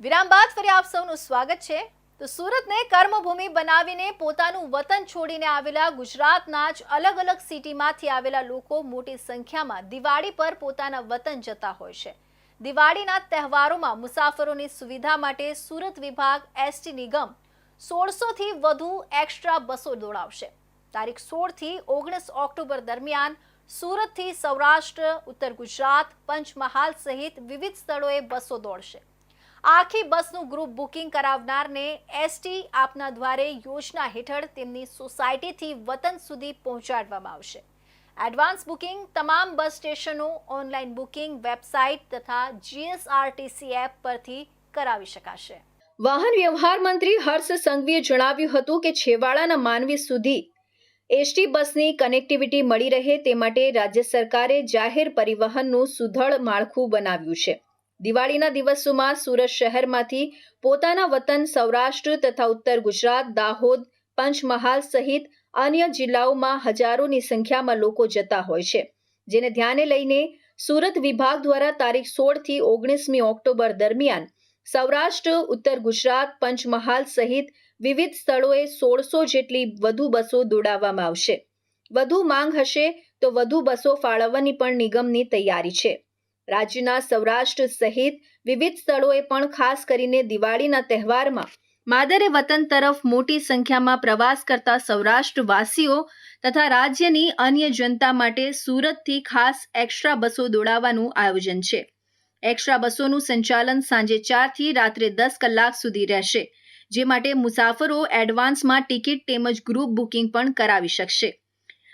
વિરામ બાદ ફરી આપ સૌનું સ્વાગત છે. તો સુરતને કર્મભૂમિ બનાવીને પોતાનું વતન છોડીને આવેલા ગુજરાતના જ અલગ અલગ સિટીમાંથી આવેલા લોકો મોટી સંખ્યામાં દિવાળી પર પોતાના વતન જતા હોય છે. દિવાળીના તહેવારોમાં મુસાફરોની સુવિધા માટે સુરત વિભાગ એસટી નિગમ સોળસોથી વધુ એક્સ્ટ્રા બસો દોડાવશે. તારીખ સોળથી ઓગણીસ ઓક્ટોબર દરમિયાન સુરતથી સૌરાષ્ટ્ર, ઉત્તર ગુજરાત, પંચમહાલ સહિત વિવિધ સ્થળોએ બસો દોડશે. આખી બસનું ગ્રુપ બુકિંગ કરાવનારને એસટી આપના દ્વારે યોજના હેઠળ તેમની સોસાયટીથી વતન સુધી પહોંચાડવામાં આવશે. એડવાન્સ બુકિંગ તમામ બસ સ્ટેશનો ઓનલાઈન બુકિંગ વેબસાઇટ તથા જીએસઆરટીસી એપ પરથી કરાવી શકાશે. વાહન વ્યવહાર મંત્રી હર્ષ સંઘવીએ જણાવ્યું હતું કે છેવાડાના માનવી સુધી એસટી બસની કનેક્ટિવિટી મળી રહે તે માટે રાજ્ય સરકારે જાહેર પરિવહનનું સુધળ માળખું બનાવ્યું છે. દિવાળીના દિવસોમાં સુરત શહેરમાંથી પોતાના વતન સૌરાષ્ટ્ર તથા ઉત્તર ગુજરાત, દાહોદ, પંચમહાલ સહિત અન્ય જિલ્લાઓમાં હજારોની સંખ્યામાં લોકો જતા હોય છે. જેને ધ્યાને લઈને સુરત વિભાગ દ્વારા તારીખ સોળથી ઓગણીસમી ઓક્ટોબર દરમિયાન સૌરાષ્ટ્ર, ઉત્તર ગુજરાત, પંચમહાલ સહિત વિવિધ સ્થળોએ સોળસો જેટલી વધુ બસો દોડાવવામાં આવશે. વધુ માંગ હશે તો વધુ બસો ફાળવવાની પણ નિગમની તૈયારી છે. રાજ્યના સૌરાષ્ટ્ર સહિત વિવિધ સ્થળોએ પણ ખાસ કરીને દિવાળીના તહેવારમાં માદરે વતન તરફ મોટી સંખ્યામાં પ્રવાસ કરતા સૌરાષ્ટ્રવાસીઓ તથા રાજ્યની અન્ય જનતા માટે સુરતથી ખાસ એક્સ્ટ્રા બસો દોડાવવાનું આયોજન છે. એક્સ્ટ્રા બસોનું સંચાલન સાંજે ચારથી રાત્રે દસ કલાક સુધી રહેશે, જે માટે મુસાફરો એડવાન્સમાં ટિકિટ તેમજ ગ્રુપ બુકિંગ પણ કરાવી શકશે.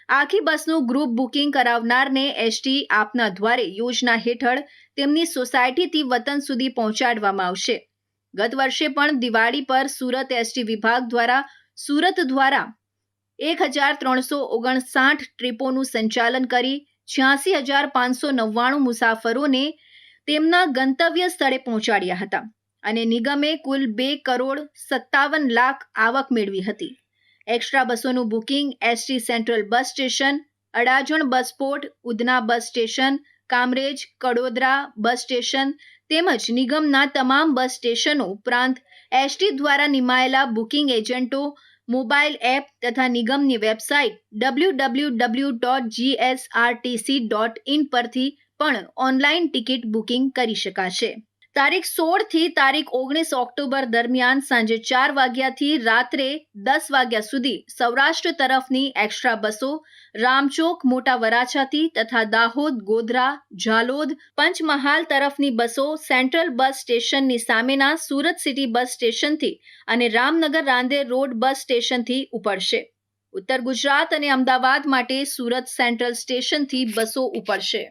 આખી બસનું ગ્રુપ બુકિંગ કરાવનારને એસટી આપના દ્વારે યોજના હેઠળ તેમની સોસાયટીથી વતન સુધી પહોંચાડવામાં આવશે. ગત વર્ષે પણ દિવાળી પર સુરત એસટી વિભાગ દ્વારા, સુરત દ્વારા એક હજાર ત્રણસો ઓગણસાઠ ટ્રીપોનું સંચાલન કરી છ્યાસી હજાર પાંચસો નવ્વાણું મુસાફરોને તેમના ગંતવ્ય સ્થળે પહોંચાડ્યા હતા અને નિગમે કુલ બે કરોડ સત્તાવન લાખ આવક મેળવી હતી. Extra બસોનું booking, ST central bus station, Adajan bus port, Udhna bus station, Kamrej, Kadodara bus station તેમજ નિગમના તમામ બસ સ્ટેશનો ઉપરાંત એસટી દ્વારા નિમાયેલા બુકિંગ એજન્ટો મોબાઈલ એપ તથા નિગમની website W W W dot GSRTC dot in પરથી પણ ઓનલાઈન ટિકિટ બુકિંગ કરી શકાશે. તારીખ સોળથી તારીખ ઓગણીસ ઓક્ટોબર દરમિયાન સાંજે ચાર વાગ્યાથી રાત્રે દસ વાગ્યા સુધી સૌરાષ્ટ્ર તરફની એક્સ્ટ્રા બસો, રામચોક, મોટા વરાછાથી તથા દાહોદ, ગોધરા, ઝાલોદ, પંચમહાલ તરફની બસો સેન્ટ્રલ બસ સ્ટેશનની સામેના સુરત સિટી બસ સ્ટેશનથી અને રામનગર રાંદેર રોડ બસ સ્ટેશનથી ઉપડશે. ઉત્તર ગુજરાત અને અમદાવાદ માટે સુરત સેન્ટ્રલ સ્ટેશનથી બસો ઉપડશે.